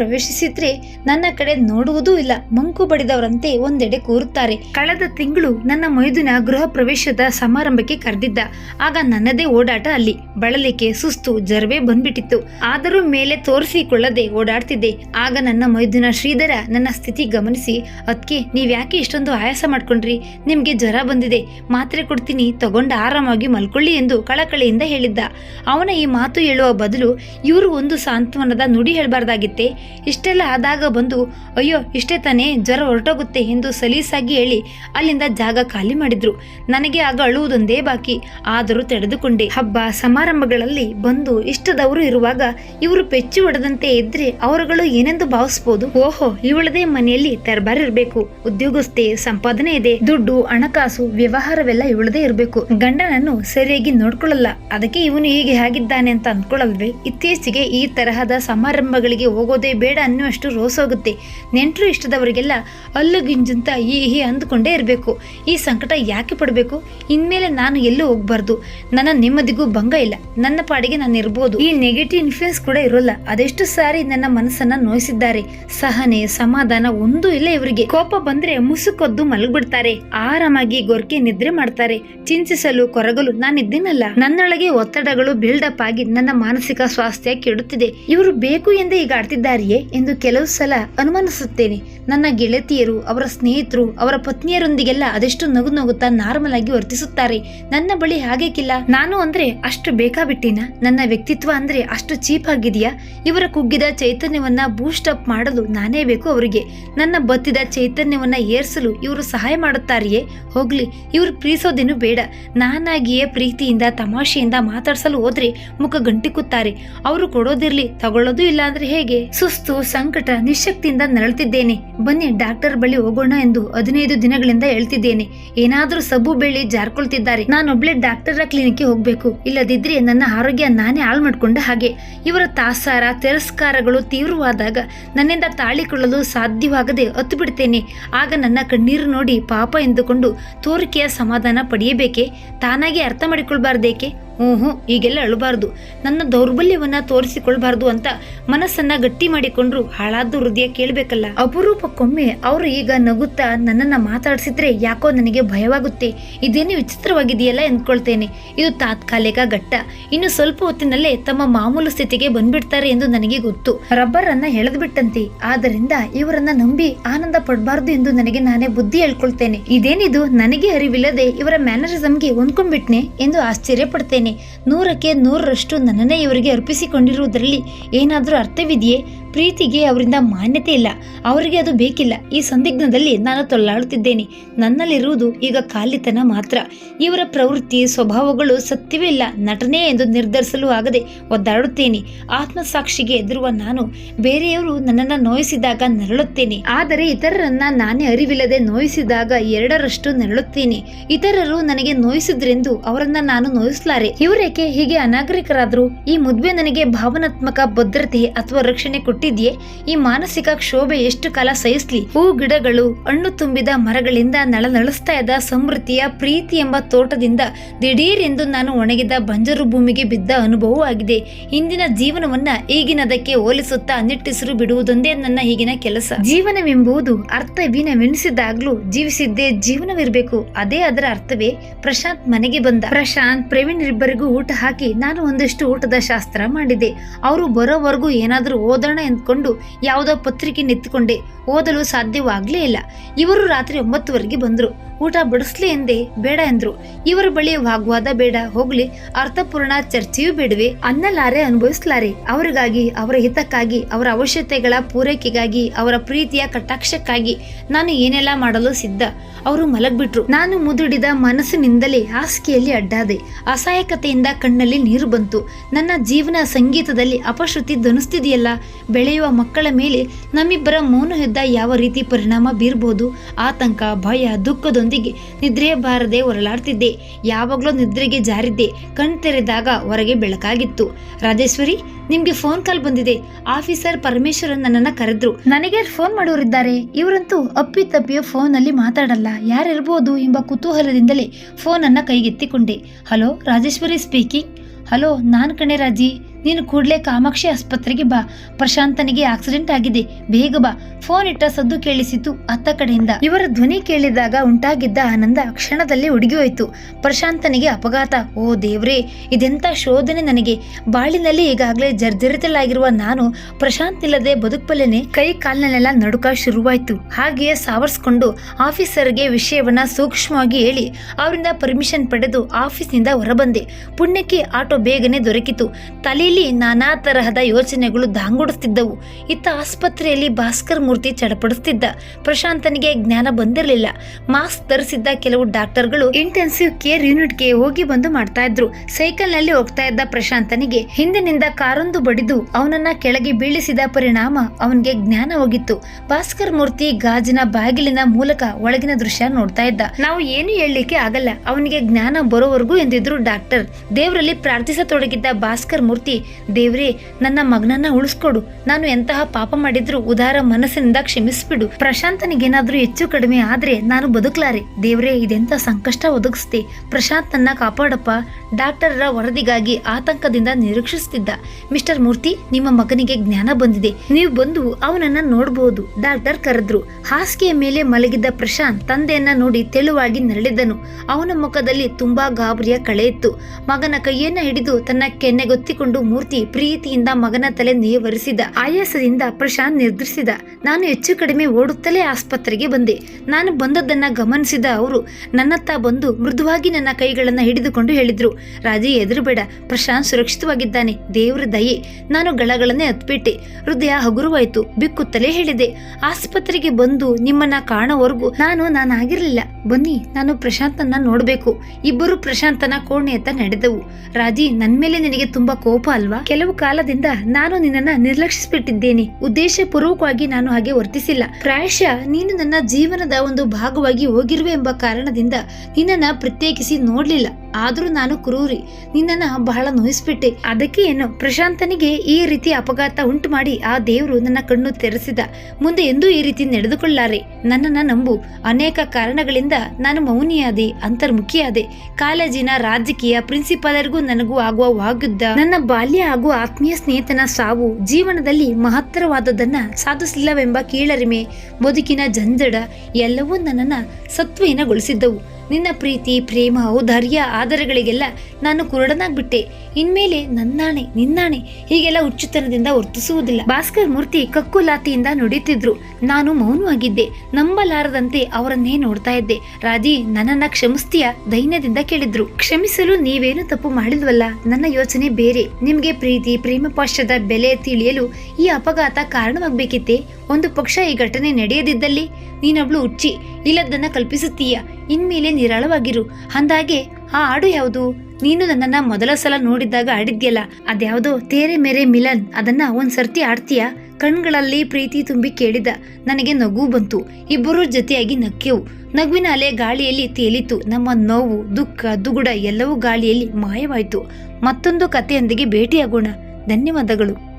ಪ್ರವೇಶಿಸಿದ್ರೆ ನನ್ನ ಕಡೆ ನೋಡುವುದೂ ಇಲ್ಲ. ಮಂಕು ಬಡಿದವರಂತೆ ಒಂದೆಡೆ ಕೂರುತ್ತಾರೆ. ಕಳೆದ ತಿಂಗಳು ನನ್ನ ಮೈದುನ ಗೃಹ ಪ್ರವೇಶದ ಸಮಾರಂಭಕ್ಕೆ ಕರೆದಿದ್ದ. ಆಗ ನನ್ನದೇ ಓಡಾಟ ಅಲ್ಲಿ. ಬಳಲಿಕೆ, ಸುಸ್ತು, ಜರ್ವೆ ಬಂದ್ಬಿಟ್ಟಿತ್ತು. ಆದರೂ ಮೇಲೆ ತೋರಿಸಿಕೊಳ್ಳದೆ ಓಡಾಡ್ತಿದ್ದೆ. ಆಗ ನನ್ನ ಮೈದುನ ಶ್ರೀಧರ ನನ್ನ ಸ್ಥಿತಿ ಗಮನಿಸಿ ಅದಕ್ಕೆ ನೀವ್ಯಾಕೆ ಇಷ್ಟೊಂದು ಆಯಾಸ ಮಾಡ್ಕೊಂಡ್ರಿ? ನಿಮ್ಗೆ ಜ್ವರ ಬಂದಿದೆ. ಮಾತ್ರೆ ಕೊಡ್ತೀನಿ, ತಗೊಂಡು ಆರಾಮಾಗಿ ಮಲ್ಕೊಳ್ಳಿ ಎಂದು ಕಳಕಳಿಯಿಂದ ಹೇಳಿದ್ದ. ಅವನ ಈ ಮಾತು ಹೇಳುವ ಬದಲು, ಇವರು ಒಂದು ಸಾಂತ್ವನದ ನುಡಿ ಹೇಳಬಾರ್ದಾಗಿತ್ತೆ. ಇಷ್ಟೆಲ್ಲ ಆದಾಗ ಬಂದು, ಅಯ್ಯೋ, ಇಷ್ಟೇ ತಾನೇ, ಜ್ವರ ಹೊರಟೋಗುತ್ತೆ ಎಂದು ಸಲೀಸಾಗಿ ಹೇಳಿ ಅಲ್ಲಿಂದ ಜಾಗ ಖಾಲಿ ಮಾಡಿದ್ರು. ನನಗೆ ಆಗ ಅಳುವುದೊಂದೇ ಬಾಕಿ. ಆದರೂ ತಡೆದುಕೊಂಡೆ. ಹಬ್ಬ ಸಮಾರಂಭಗಳಲ್ಲಿ ಬಂದು ಇಷ್ಟದವರು ಇರುವಾಗ ಇವರು ಪೆಚ್ಚು ಹೊಡೆದಂತೆ ಇದ್ರೆ ಅವರುಗಳು ಏನೆಂದು ಭಾವಿಸಬಹುದು ಓಹೋ, ಇವಳದೇ ಮನೆಯಲ್ಲಿ ತರಬಾರಿ ಇರಬೇಕು. ಉದ್ಯೋಗಸ್ಥೆ, ಸಂಪಾದನೆ ಇದೆ. ದುಡ್ಡು, ಹಣಕಾಸು, ವ್ಯವಹಾರವೆಲ್ಲ ಇವಳದೇ ಇರಬೇಕು. ಗಂಡನನ್ನು ಸರಿಯಾಗಿ ನೋಡ್ಕೊಳ್ಳಲ್ಲ. ಅದಕ್ಕೆ ಇವನು ಹೀಗೆ ಹಾಗಿದ್ದಾನೆ ಅಂತ ಅಂದ್ಕೊಳ್ಳಲ್ವೇ ಇತ್ತೀಚೆಗೆ ಈ ತರಹದ ಸಮಾರಂಭಗಳಿಗೆ ಹೋಗೋದೇ ಬೇಡ ಅನ್ನುವಷ್ಟು ರೋಸೋಗುತ್ತೆ. ನೆಂಟರು ಇಷ್ಟದವರಿಗೆಲ್ಲ ಅಲ್ಲು ಗಿಂಜಂತ ಈ ಹಿ ಅಂದ್ಕೊಂಡೇ ಇರಬೇಕು. ಈ ಸಂಕಟ ಯಾಕೆ ಪಡಬೇಕು? ಇನ್ಮೇಲೆ ನಾನು ಎಲ್ಲೂ ಹೋಗ್ಬಾರ್ದು. ನನ್ನ ನೆಮ್ಮದಿಗೂ ಭಂಗ ಇಲ್ಲ. ನನ್ನ ಪಾಡಿಗೆ ನಾನು ಇರ್ಬೋದು. ಈ ನೆಗೆಟಿವ್ ಇನ್ಫ್ಲೂಯೆನ್ಸ್ ಕೂಡ ಇರೋಲ್ಲ. ಅದೆಷ್ಟು ಸಾರಿ ನನ್ನ ಮನಸ್ಸನ್ನ ನೋಯಿಸಿದ್ದಾರೆ. ಸಹನೆ, ಸಮಾಧಾನ ಒಂದೂ ಇಲ್ಲ ಇವರಿಗೆ. ಕೋಪ ಬಂದ್ರೆ ಮುಸುಕೊದ್ದು ಮಲಗಿಬಿಡ್ತಾರೆ. ಆರಾಮಾಗಿ ಗೊರ್ಕೆ ನಿದ್ರೆ ಮಾಡ್ತಾರೆ. ಚಿಂತಿಸಲು, ಕೊರಗಲು ನಾನಿದ್ದೀನಲ್ಲ ನನ್ನೊಳಗೆ ಒತ್ತಡಗಳು ಬಿಲ್ಡಪ್ ಆಗಿ ನನ್ನ ಮಾನಸಿಕ ಸ್ವಾಸ್ಥ್ಯ ಕೆಡುತ್ತಿದೆ. ಇವರು ಬೇಕು ಎಂದೇ ಈಗ ಆಡ್ತಿದ್ದಾರೆಯೇ ಎಂದು ಕೆಲವು ಸಲ ಅನುಮಾನಿಸುತ್ತೇನೆ. ನನ್ನ ಗೆಳತಿಯರು, ಅವರ ಸ್ನೇಹಿತರು, ಅವರ ಪತ್ನಿಯರೊಂದಿಗೆಲ್ಲ ಅದೆಷ್ಟು ನಗು ನಗುತ್ತಾ ನಾರ್ಮಲ್ ಆಗಿ ವರ್ತಿಸುತ್ತಾರೆ. ನನ್ನ ಬಳಿ ಹಾಗೇಕಿಲ್ಲ. ನಾನು ಅಂದ್ರೆ ಅಷ್ಟು ಬೇಕಾಬಿಟ್ಟಿನ? ನನ್ನ ವ್ಯಕ್ತಿತ್ವ ಅಂದ್ರೆ ಅಷ್ಟು ಚೀಪ್ ಆಗಿದೆಯಾ? ಇವರ ಕುಗ್ಗಿದ ಚೈತನ್ಯವನ್ನ ಬೂಸ್ಟ್ ಅಪ್ ಮಾಡಲು ನಾನೇ ಬೇಕು ಅವರಿಗೆ. ನನ್ನ ಬತ್ತಿದ ಚೈತನ್ಯವನ್ನ ಏರಿಸಲು ಇವರು ಸಹಾಯ ಮಾಡುತ್ತಾರೆಯೇ? ಹೋಗ್ಲಿ, ಇವರು ಪ್ರೀಸೋದೇನು ಬೇಡ. ನಾನಾಗಿಯೇ ಪ್ರೀತಿಯಿಂದ, ತಮಾಷೆಯಿಂದ ಮಾತಾಡ್ಸಲು ಹೋದ್ರೆ ಮುಖ ಗಂಟಿಕುತ್ತಾರೆ. ಅವರು ಕೊಡೋದಿರ್ಲಿ, ತಗೊಳ್ಳೋದು ಇಲ್ಲ ಅಂದ್ರೆ ಹೇಗೆ? ಸುಸ್ತು, ಸಂಕಟ ಸಂಕಟ ನಿಶಕ್ತಿಯಿಂದ ನರಳುತ್ತಿದ್ದೇನೆ ಬನ್ನಿ, ಡಾಕ್ಟರ್ ಬಳಿ ಹೋಗೋಣ ಎಂದು ಹದಿನೈದು ದಿನಗಳಿಂದ ಹೇಳ್ತಿದ್ದೇನೆ. ಏನಾದರೂ ಸಬ್ಬು ಬೆಳ್ಳಿ ಜಾರ್ಕೊಳ್ತಿದ್ದಾರೆ. ನಾನೊಬ್ಳೆ ಡಾಕ್ಟರ್ ಕ್ಲಿನಿಕ್ಗೆ ಹೋಗ್ಬೇಕು. ಇಲ್ಲದಿದ್ರೆ ನನ್ನ ಆರೋಗ್ಯ ನಾನೇ ಹಾಳು ಮಾಡ್ಕೊಂಡ ಹಾಗೆ. ಇವರ ತಾಸಾರ ತಿರಸ್ಕಾರಗಳು ತೀವ್ರವಾದಾಗ ನನ್ನಿಂದ ತಾಳಿಕೊಳ್ಳಲು ಸಾಧ್ಯವಾಗದೆ ಹತ್ತು ಬಿಡ್ತೇನೆ ಆಗ ನನ್ನ ಕಣ್ಣೀರು ನೋಡಿ ಪಾಪ ಎಂದುಕೊಂಡು ತೋರಿಕೆಯ ಸಮಾಧಾನ ಪಡೆಯಬೇಕೆ? ತಾನಾಗಿ ಅರ್ಥ ಮಾಡಿಕೊಳ್ಬಾರ್ದೇಕೆ? ಹ್ಞೂ ಹ್ಞೂ ಈಗೆಲ್ಲ ಅಳಬಾರ್ದು. ನನ್ನ ದೌರ್ಬಲ್ಯವನ್ನು ತೋರಿಸಿಕೊಳ್ಬಾರ್ದು ಅಂತ ಮನಸ್ಸನ್ನ ಗಟ್ಟಿ ಮಾಡಿಕೊಂಡ್ರು ಹಾಳಾದ ಹೃದಯ ಕೇಳಬೇಕಲ್ಲ. ಅಪರೂಪಕ್ಕೊಮ್ಮೆ ಅವರು ಈಗ ನಗುತ್ತಾ ನನ್ನನ್ನು ಮಾತಾಡಿಸಿದ್ರೆ ಯಾಕೋ ನನಗೆ ಭಯವಾಗುತ್ತೆ. ಇದೇನು ವಿಚಿತ್ರವಾಗಿದೆಯಲ್ಲ ಎಂದ್ಕೊಳ್ತೇನೆ ಇದು ತಾತ್ಕಾಲಿಕ ಘಟ್ಟ. ಇನ್ನು ಸ್ವಲ್ಪ ಹೊತ್ತಿನಲ್ಲೇ ತಮ್ಮ ಮಾಮೂಲು ಸ್ಥಿತಿಗೆ ಬಂದ್ಬಿಡ್ತಾರೆ ಎಂದು ನನಗೆ ಗೊತ್ತು. ರಬ್ಬರ್ ಅನ್ನ ಬಿಟ್ಟಂತೆ ಆದ್ದರಿಂದ ಇವರನ್ನ ನಂಬಿ ಆನಂದ ಪಡಬಾರ್ದು ಎಂದು ನನಗೆ ನಾನೇ ಬುದ್ಧಿ ಹೇಳ್ಕೊಳ್ತೇನೆ. ಇದೇನಿದು? ನನಗೆ ಅರಿವಿಲ್ಲದೆ ಇವರ ಮ್ಯಾನರಿಸಮ್ಗೆ ಹೊಂದ್ಕೊಂಡ್ಬಿಟ್ನೆ ಎಂದು ಆಶ್ಚರ್ಯ ಪಡ್ತೇನೆ ನೂರಕ್ಕೆ ನೂರರಷ್ಟು ನನ್ನನ್ನೇ ಇವರಿಗೆ ಅರ್ಪಿಸಿಕೊಂಡಿರುವುದರಲ್ಲಿ ಏನಾದರೂ ಅರ್ಥವಿದೆಯೇ? ಪ್ರೀತಿಗೆ ಅವರಿಂದ ಮಾನ್ಯತೆ ಇಲ್ಲ. ಅವರಿಗೆ ಅದು ಬೇಕಿಲ್ಲ. ಈ ಸಂದಿಗ್ಧದಲ್ಲಿ ನಾನು ತೊಳ್ಳಾಡುತ್ತಿದ್ದೇನೆ. ನನ್ನಲ್ಲಿರುವುದು ಈಗ ಖಾಲಿತನ ಮಾತ್ರ. ಇವರ ಪ್ರವೃತ್ತಿ, ಸ್ವಭಾವಗಳು ಸತ್ಯವೇ ಇಲ್ಲ. ನಟನೆ ಎಂದು ನಿರ್ಧರಿಸಲು ಆಗದೆ ಒದ್ದಾಡುತ್ತೇನೆ. ಆತ್ಮಸಾಕ್ಷಿಗೆ ಎದುರುವ ನಾನು ಬೇರೆಯವರು ನನ್ನನ್ನು ನೋಯಿಸಿದಾಗ ನರಳುತ್ತೇನೆ. ಆದರೆ ಇತರರನ್ನ ನಾನೇ ಅರಿವಿಲ್ಲದೆ ನೋಯಿಸಿದಾಗ ಎರಡರಷ್ಟು ನರಳುತ್ತೇನೆ. ಇತರರು ನನಗೆ ನೋಯಿಸಿದ್ರೆಂದು ಅವರನ್ನ ನಾನು ನೋಯಿಸಲಾರೆ. ಇವರೇಕೆ ಹೀಗೆ ಅನಾಗರಿಕರಾದ್ರು? ಈ ಮದುವೆ ನನಗೆ ಭಾವನಾತ್ಮಕ ಭದ್ರತೆ ಅಥವಾ ರಕ್ಷಣೆ ಕೊಟ್ಟಿದೆಯೇ ಈ ಮಾನಸಿಕ ಕ್ಷೋಭೆ ಎಷ್ಟು ಕಾಲ ಸಹಿಸ್ಲಿ? ಹೂ ಗಿಡಗಳು, ಹಣ್ಣು ತುಂಬಿದ ಮರಗಳಿಂದ ನಳನಳಿಸ್ತಾ ಇದ್ದ ಸಮೃದ್ಧಿಯ ಪ್ರೀತಿ ಎಂಬ ತೋಟದಿಂದ ದಿಢೀರ್ ಎಂದು ನಾನು ಒಣಗಿದ ಬಂಜರು ಭೂಮಿಗೆ ಬಿದ್ದ ಅನುಭವವಾಗಿದೆ ಇಂದಿನ ಜೀವನವನ್ನ ಈಗಿನದಕ್ಕೆ ಹೋಲಿಸುತ್ತಾ ನಿಟ್ಟಿಸಿರು ಬಿಡುವುದೊಂದೇ ನನ್ನ ಈಗಿನ ಕೆಲಸ. ಜೀವನವೆಂಬುದು ಅರ್ಥಹೀನವೆನಿಸಿದಾಗ್ಲೂ ಜೀವಿಸಿದ್ದೇ ಜೀವನವಿರಬೇಕು. ಅದೇ ಅದರ ಅರ್ಥವೇ ಪ್ರಶಾಂತ್ ಮನೆಗೆ ಬಂದ. ಪ್ರಶಾಂತ್, ಪ್ರವೀಣ್ ಇಬ್ಬರಿಗೂ ಊಟ ಹಾಕಿ ನಾನು ಒಂದಿಷ್ಟು ಊಟದ ಶಾಸ್ತ್ರ ಮಾಡಿದೆ. ಅವರು ಬರೋವರೆಗೂ ಏನಾದರೂ ಓದೋಣ ಎಂದ್ಕೊಂಡು ಯಾವುದೋ ಪತ್ರಿಕೆ ನೆತ್ತಿಕೊಂಡೆ. ಓದಲು ಸಾಧ್ಯವಾಗಲೇ ಇಲ್ಲ. ಇವರು ರಾತ್ರಿ ಒಂಬತ್ತುವರೆಗೆ ಬಂದ್ರು. ಊಟ ಬಡಿಸ್ಲಿ ಎಂದೇ ಬೇಡ ಎಂದ್ರು. ಇವರ ಬಳಿ ವಾಗ್ವಾದ ಬೇಡ. ಹೋಗ್ಲಿ, ಅರ್ಥಪೂರ್ಣ ಚರ್ಚೆಯೂ ಬೇಡವೆ? ಅನ್ನಲಾರೆ ಅನುಭವಿಸ್ಲಾರೆ? ಅವರಿಗಾಗಿ, ಅವರ ಹಿತಕ್ಕಾಗಿ, ಅವರ ಅವಶ್ಯತೆಗಳ ಪೂರೈಕೆಗಾಗಿ, ಅವರ ಪ್ರೀತಿಯ ಕಟಾಕ್ಷಕ್ಕಾಗಿ ನಾನು ಏನೆಲ್ಲ ಮಾಡಲು ಸಿದ್ಧ? ಅವರು ಮಲಗ್ಬಿಟ್ರು. ನಾನು ಮುದುಡಿದ ಮನಸ್ಸಿನಿಂದಲೇ ಹಾಸಿಗೆಯಲ್ಲಿ ಅಡ್ಡಾದೆ. ಅಸಹಾಯಕತೆಯಿಂದ ಕಣ್ಣಲ್ಲಿ ನೀರು ಬಂತು. ನನ್ನ ಜೀವನ ಸಂಗೀತದಲ್ಲಿ ಅಪಶ್ರುತಿ ಧ್ವನಿಸ್ತಿದೆಯಲ್ಲ? ಬೆಳೆಯುವ ಮಕ್ಕಳ ಮೇಲೆ ನಮ್ಮಿಬ್ಬರ ಮೌನ ಯುದ್ಧ ಯಾವ ರೀತಿ ಪರಿಣಾಮ ಬೀರ್ಬೋದು? ಆತಂಕ, ಭಯ, ದುಃಖದೊಂದಿಗೆ ನಿದ್ರೆ ಬಾರದೆ ಹೊರಲಾಡ್ತಿದ್ದೆ ಯಾವಾಗಲೂ ನಿದ್ರೆಗೆ ಜಾರಿದ್ದೆ. ಕಣ್ ತೆರೆದಾಗ ಹೊರಗೆ ಬೆಳಕಾಗಿತ್ತು. ರಾಜೇಶ್ವರಿ, ನಿಮ್ಗೆ ಫೋನ್ ಕಾಲ್ ಬಂದಿದೆ. ಆಫೀಸರ್ ಪರಮೇಶ್ವರನ್ ನನ್ನನ್ನ ಕರೆದ್ರು. ನನಗೆ ಫೋನ್ ಮಾಡೋರಿದ್ದಾರೆ. ಇವರಂತೂ ಅಪ್ಪಿತಪ್ಪಿಯ ಫೋನ್ ಅಲ್ಲಿ ಮಾತಾಡಲ್ಲ. ಯಾರಿರ್ಬೋದು ಎಂಬ ಕುತೂಹಲದಿಂದಲೇ ಫೋನ್ ಅನ್ನ ಕೈಗೆತ್ತಿಕೊಂಡೆ. ಹಲೋ ರಾಜೇಶ್ವರಿ ಸ್ಪೀಕಿಂಗ್ ಹಲೋ ನಾನು ಕಣೆ ರಾಜಿ. ನೀನು ಕೂಡಲೇ ಕಾಮಾಕ್ಷಿ ಆಸ್ಪತ್ರೆಗೆ ಬಾ. ಪ್ರಶಾಂತನಿಗೆ ಆಕ್ಸಿಡೆಂಟ್ ಆಗಿದೆ. ಬೇಗ ಬಾ. ಫೋನ್ ಇಟ್ಟ ಸದ್ದು ಕೇಳಿಸಿತು ಅತ್ತ ಕಡೆಯಿಂದ. ಇವರ ಧ್ವನಿ ಕೇಳಿದಾಗ ಉಂಟಾಗಿದ್ದ ಆನಂದ ಕ್ಷಣದಲ್ಲಿ ಹುಡುಗಿ ಹೋಯ್ತು ಪ್ರಶಾಂತನಿಗೆ ಅಪಘಾತ. ಓ ದೇವ್ರೇ, ಇದೆಂತ ಶೋಧನೆ ನನಗೆ. ಬಾಳಿನಲ್ಲಿ ಈಗಾಗಲೇ ಜರ್ಜರಿತಲಾಗಿರುವ ನಾನು ಪ್ರಶಾಂತ್ ಇಲ್ಲದೆ ಬದುಕಲ್ಲೇನೆ ಕೈ ಕಾಲಿನಲ್ಲೆಲ್ಲ ನಡುಕ ಶುರುವಾಯ್ತು. ಹಾಗೆಯೇ ಸಾವರ್ಸ್ಕೊಂಡು ಆಫೀಸರ್ಗೆ ವಿಷಯವನ್ನ ಸೂಕ್ಷ್ಮವಾಗಿ ಹೇಳಿ, ಅವರಿಂದ ಪರ್ಮಿಷನ್ ಪಡೆದು ಆಫೀಸ್ನಿಂದ ಹೊರಬಂದೆ. ಪುಣ್ಯಕ್ಕೆ ಆಟೋ ಬೇಗನೆ ದೊರಕಿತು. ತಲೆಯಲ್ಲಿ ನಾನಾ ತರಹದ ಯೋಚನೆಗಳು ದಾಂಗುಡಿಸ್ತಿದ್ದವು ಇತ್ತ ಆಸ್ಪತ್ರೆಯಲ್ಲಿ ಭಾಸ್ಕರ್ ಮೂರ್ತಿ ಚಡಪಡಿಸ್ತಿದ್ದ ಪ್ರಶಾಂತನಿಗೆ ಜ್ಞಾನ ಬಂದಿರಲಿಲ್ಲ. ಮಾಸ್ಕ್ ಧರಿಸಿದ್ದ ಕೆಲವು ಡಾಕ್ಟರ್ಗಳು ಇಂಟೆನ್ಸಿವ್ ಕೇರ್ ಯೂನಿಟ್ಗೆ ಹೋಗಿ ಬಂದು ಮಾಡ್ತಾ ಇದ್ರು. ಸೈಕಲ್ನಲ್ಲಿ ಹೋಗ್ತಾ ಇದ್ದ ಪ್ರಶಾಂತನಿಗೆ ಹಿಂದಿನಿಂದ ಕಾರೊಂದು ಬಡಿದು ಅವನನ್ನ ಕೆಳಗೆ ಬೀಳಿಸಿದ ಪರಿಣಾಮ ಅವನಿಗೆ ಜ್ಞಾನ ಹೋಗಿತ್ತು. ಭಾಸ್ಕರ್ ಮೂರ್ತಿ ಗಾಜಿನ ಬಾಗಿಲಿನ ಮೂಲಕ ಒಳಗಿನ ದೃಶ್ಯ ನೋಡ್ತಾ ಇದ್ದ. ನಾವು ಏನು ಹೇಳಲಿಕ್ಕೆ ಆಗಲ್ಲ. ಅವನಿಗೆ ಜ್ಞಾನ ಬರೋವರೆಗೂ ಎಂದಿದ್ರು ಡಾಕ್ಟರ್. ದೇವರಲ್ಲಿ ಪ್ರಾರ್ಥಿಸತೊಡಗಿದ್ದ ಭಾಸ್ಕರ್ ಮೂರ್ತಿ ದೇವ್ರೇ, ನನ್ನ ಮಗನನ್ನ ಉಳಿಸ್ಕೊಡು. ನಾನು ಎಂತಹ ಪಾಪ ಮಾಡಿದ್ರು ಉದಾರ ಮನಸ್ಸಿನಿಂದ ಕ್ಷಮಿಸ್ಬಿಡು. ಪ್ರಶಾಂತನಿಗೇನಾದ್ರೂ ಹೆಚ್ಚು ಕಡಿಮೆ ಆದ್ರೆ ನಾನು ಬದುಕ್ಲಾರೆ. ದೇವ್ರೇ ಇದೆಂತ ಸಂಕಷ್ಟ ಒದಗಿಸ್ತೆ ಪ್ರಶಾಂತನ್ನ ಕಾಪಾಡಪ್ಪ. ಡಾಕ್ಟರರ ವರದಿಗಾಗಿ ಆತಂಕದಿಂದ ನಿರೀಕ್ಷಿಸುತ್ತಿದ್ದ ಮಿಸ್ಟರ್ ಮೂರ್ತಿ, ನಿಮ್ಮ ಮಗನಿಗೆ ಜ್ಞಾನ ಬಂದಿದೆ. ನೀವು ಬಂದು ಅವನನ್ನ ನೋಡಬಹುದು ಡಾಕ್ಟರ್ ಕರೆದ್ರು. ಹಾಸಿಗೆಯ ಮೇಲೆ ಮಲಗಿದ್ದ ಪ್ರಶಾಂತ್ ತಂದೆಯನ್ನ ನೋಡಿ ತೆಳುವಾಗಿ ನರಳಿದ್ದನು ಅವನ ಮುಖದಲ್ಲಿ ತುಂಬಾ ಗಾಬರಿಯ ಕಳೆ ಇತ್ತು. ಮಗನ ಕೈಯನ್ನ ಹಿಡಿದು ತನ್ನ ಕೆನ್ನೆಗೊತ್ತಿಕೊಂಡು ಮೂರ್ತಿ ಪ್ರೀತಿಯಿಂದ ಮಗನ ತಲೆ ನೇವರಿಸಿದ. ಆಯಾಸದಿಂದ ಪ್ರಶಾಂತ್ ನಿರ್ಧರಿಸಿದ. ನಾನು ಹೆಚ್ಚು ಕಡಿಮೆ ಓಡುತ್ತಲೇ ಆಸ್ಪತ್ರೆಗೆ ಬಂದೆ. ನಾನು ಬಂದದ್ದನ್ನ ಗಮನಿಸಿದ ಅವರು, ನನ್ನತ್ತ ಬಂದು ಮೃದುವಾಗಿ ನನ್ನ ಕೈಗಳನ್ನು ಹಿಡಿದುಕೊಂಡು ಹೇಳಿದ್ರು. ರಾಜಿ ಎದುರುಬೇಡ ಪ್ರಶಾಂತ್ ಸುರಕ್ಷಿತವಾಗಿದ್ದಾನೆ. ದೇವರ ದಯೆ. ನಾನು ಗಳಗಳನ್ನೇ ಹತ್ಬಿಟ್ಟೆ. ಹೃದಯ ಹಗುರವಾಯಿತು. ಬಿಕ್ಕುತ್ತಲೇ ಹೇಳಿದೆ. ಆಸ್ಪತ್ರೆಗೆ ಬಂದು ನಿಮ್ಮನ್ನ ಕಾಣೋವರೆಗೂ ನಾನು ನಾನಾಗಿರಲಿಲ್ಲ ಬನ್ನಿ, ನಾನು ಪ್ರಶಾಂತನ್ನ ನೋಡಬೇಕು. ಇಬ್ಬರು ಪ್ರಶಾಂತನ ಕೋಣೆಯತ್ತ ನಡೆದವು. ರಾಜಿ ನನ್ನ ಮೇಲೆ ನಿನಗೆ ತುಂಬಾ ಕೋಪ ಅಲ್ವಾ? ಕೆಲವು ಕಾಲದಿಂದ ನಾನು ನಿನ್ನನ್ನ ನಿರ್ಲಕ್ಷಿಸಿಬಿಟ್ಟಿದ್ದೇನೆ. ಉದ್ದೇಶಪೂರ್ವಕವಾಗಿ ನಾನು ಹಾಗೆ ವರ್ತಿಸಿಲ್ಲ. ಪ್ರಾಯಶಃ ನೀನು ನನ್ನ ಜೀವನದ ಒಂದು ಭಾಗವಾಗಿ ಹೋಗಿರುವೆ ಎಂಬ ಕಾರಣದಿಂದ ನಿನ್ನನ್ನ ಪ್ರತ್ಯೇಕಿಸಿ ನೋಡ್ಲಿಲ್ಲ. ಆದ್ರೂ ನಾನು ಕ್ರೂರಿ. ನಿನ್ನನ್ನ ಬಹಳ ನೋಯಿಸ್ಬಿಟ್ಟೆ. ಅದಕ್ಕೆ ಏನು? ಪ್ರಶಾಂತನಿಗೆ ಈ ರೀತಿ ಅಪಘಾತ ಉಂಟು ಮಾಡಿ ಆ ದೇವರು ನನ್ನ ಕಣ್ಣು ತೆರೆಸಿದ. ಮುಂದೆ ಎಂದೂ ಈ ರೀತಿ ನಡೆದುಕೊಳ್ಳಾರೆ. ನನ್ನನ್ನ ನಂಬು. ಅನೇಕ ಕಾರಣಗಳಿಂದ ನಾನು ಮೌನಿಯಾದೆ, ಅಂತರ್ಮುಖಿಯಾದೆ. ಕಾಲೇಜಿನ ರಾಜಕೀಯ ಪ್ರಿನ್ಸಿಪಾಲರ್ಗೂ ನನಗೂ ಆಗುವ ವಾಗ್ಯುದ್ಧ. ನನ್ನ ಬಾಲ್ಯ ಹಾಗೂ ಆತ್ಮೀಯ ಸ್ನೇಹಿತನ ಸಾವು ಜೀವನದಲ್ಲಿ ಮಹತ್ತರವಾದದ್ದನ್ನು ಸಾಧಿಸಲಿಲ್ಲವೆಂಬ ಕೀಳರಿಮೆ ಬದುಕಿನ ಜಂಜಡ ಎಲ್ಲವೂ ನನ್ನನ್ನು ಸತ್ವಹೀನಗೊಳಿಸಿದ್ದವು. ನಿನ್ನ ಪ್ರೀತಿ, ಪ್ರೇಮ ಔದಾರ್ಯ ಆದರಗಳಿಗೆಲ್ಲ ನಾನು ಕುರುಡನಾಗ್ಬಿಟ್ಟೆ. ಇನ್ಮೇಲೆ ನನ್ನಾಣೆ, ನಿನ್ನಾಣೆ ಹೀಗೆಲ್ಲ ಹುಚ್ಚುತನದಿಂದ ವರ್ತಿಸುವುದಿಲ್ಲ. ಭಾಸ್ಕರ್ ಮೂರ್ತಿ ಕಕ್ಕುಲಾತಿಯಿಂದ ನುಡಿತಿದ್ರು. ನಾನು ಮೌನವಾಗಿದ್ದೆ. ನಂಬಲಾರದಂತೆ ಅವರನ್ನೇ ನೋಡ್ತಾ ಇದ್ದೆ. ರಾಜಿ, ನನ್ನನ್ನ ಕ್ಷಮಿಸ್ತೀಯ? ದೈನ್ಯದಿಂದ ಕೇಳಿದ್ರು. ಕ್ಷಮಿಸಲು ನೀವೇನು ತಪ್ಪು ಮಾಡಿಲ್ವಲ್ಲ? ನನ್ನ ಯೋಚನೆ ಬೇರೆ. ನಿಮ್ಗೆ ಪ್ರೀತಿ, ಪ್ರೇಮ ಪಾಶ್ಯದ ಬೆಲೆ ತಿಳಿಯಲು ಈ ಅಪಘಾತ ಕಾರಣವಾಗ್ಬೇಕಿತ್ತೆ? ಒಂದು ಪಕ್ಷ ಈ ಘಟನೆ ನಡೆಯದಿದ್ದಲ್ಲಿ ನೀನೊಬ್ಳು ಉಚ್ಚಿ ಇಲ್ಲದನ್ನ ಕಲ್ಪಿಸುತ್ತೀಯ. ಇನ್ಮೇಲೆ ನಿರಾಳವಾಗಿರು. ಅಂದಾಗೆ ಆ ಹಾಡು ಯಾವುದು? ನೀನು ನನ್ನನ್ನ ಮೊದಲ ಸಲ ನೋಡಿದ್ದಾಗ ಆಡಿದ್ಯಲ್ಲ ಅದ್ಯಾವುದೋ? ತೇರೆ ಮೇರೆ ಮಿಲನ್, ಅದನ್ನ ಒಂದ್ ಸರ್ತಿ ಆಡ್ತೀಯ ಕಣ್ಗಳಲ್ಲಿ ಪ್ರೀತಿ ತುಂಬಿ ಕೇಳಿದ ನನಗೆ ನಗು ಬಂತು. ಇಬ್ಬರು ಜೊತೆಯಾಗಿ ನಕ್ಕೆವು. ನಗುವಿನ ಅಲೆ ಗಾಳಿಯಲ್ಲಿ ತೇಲಿತು ನಮ್ಮ ನೋವು, ದುಃಖ, ದುಗುಡ ಎಲ್ಲವೂ ಗಾಳಿಯಲ್ಲಿ ಮಾಯವಾಯಿತು. ಮತ್ತೊಂದು ಕಥೆಯೊಂದಿಗೆ ಭೇಟಿಯಾಗೋಣ. ಧನ್ಯವಾದಗಳು.